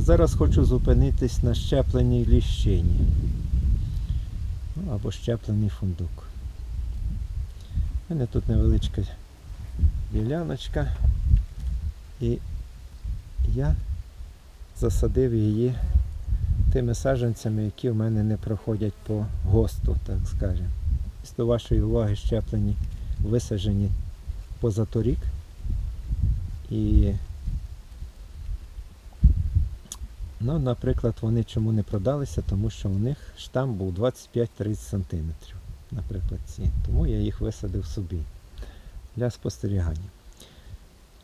Зараз хочу зупинитись на щепленій ліщині. Ну, або щеплений фундук. У мене тут невеличка діляночка. І я засадив її тими саджанцями, які в мене не проходять по ГОСТу, так скажемо. Ось До вашої уваги щеплені, висаджені позаторік. І Ну, наприклад, вони чому не продалися, тому що у них штам був 25-30 см, наприклад, ці. Тому я їх висадив собі для спостерігання.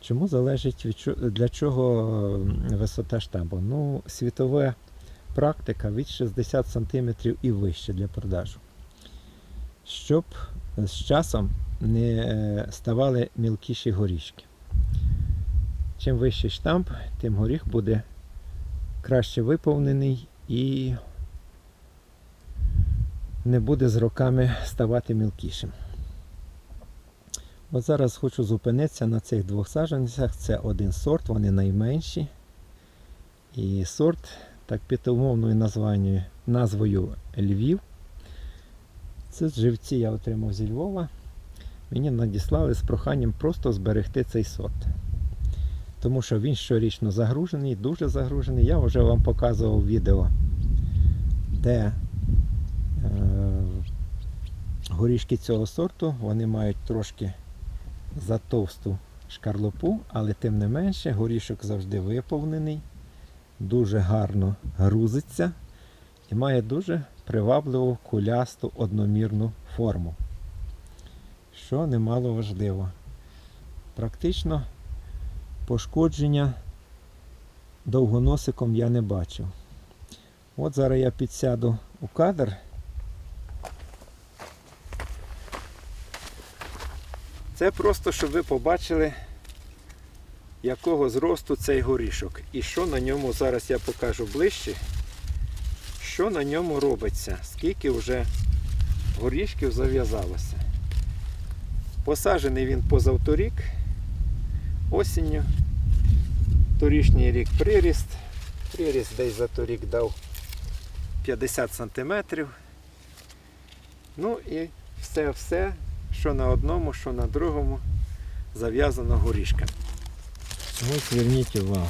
Чому залежить від для чого висота штамбу? Ну, світова практика від 60 см і вище для продажу. Щоб з часом не е, ставали мілкіші горішки. Чим вищий штамп, тим горіх буде краще виповнений і не буде з роками ставати мілкішим. От зараз хочу зупинитися на цих двох саджанцях. Це один сорт, вони найменші. І сорт, так під умовною названню, назвою Львів. Це живці я отримав зі Львова. Мені надіслали з проханням просто зберегти цей сорт тому що він щорічно загружений, дуже загружений. Я вже вам показував відео, де е, горішки цього сорту вони мають трошки затовсту шкарлупу, але тим не менше горішок завжди виповнений, дуже гарно грузиться і має дуже привабливу кулясту одномірну форму, що немало важливо. Практично пошкодження довгоносиком я не бачив. От зараз я підсяду у кадр. Це просто, щоб ви побачили, якого зросту цей горішок. І що на ньому, зараз я покажу ближче, що на ньому робиться, скільки вже горішків зав'язалося. Посаджений він позавторік осінню. Торішній рік приріст. Приріст десь за торік дав 50 сантиметрів. Ну і все-все, що на одному, що на другому, зав'язано горішками. Ось зверніть увагу.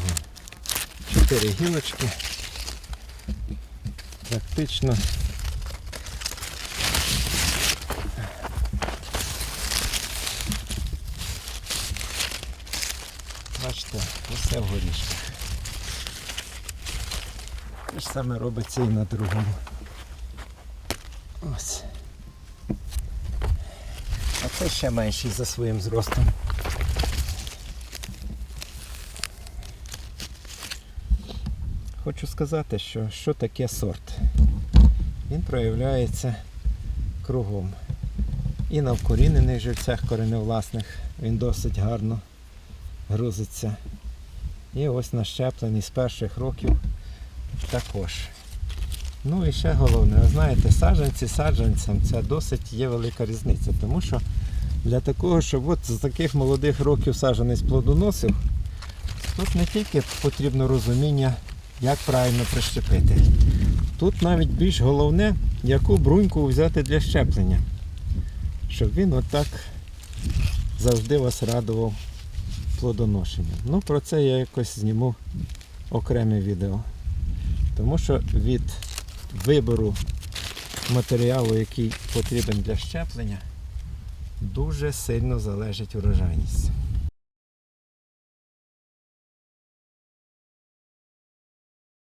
Чотири гілочки. Практично Бачите, усе в. Те ж саме робиться і на другому. Ось. А це ще менший за своїм зростом. Хочу сказати, що, що таке сорт. Він проявляється кругом. І на вкорінених живцях кореневласних він досить гарно грузиться. І ось на щепленні з перших років також. Ну і ще головне, ви знаєте, саджанці саджанцям це досить є велика різниця, тому що для такого, щоб от з таких молодих років саджанець плодоносив, тут не тільки потрібно розуміння, як правильно прищепити. Тут навіть більш головне, яку бруньку взяти для щеплення, щоб він отак завжди вас радував плодоношення. Ну, про це я якось зніму окреме відео. Тому що від вибору матеріалу, який потрібен для щеплення, дуже сильно залежить урожайність.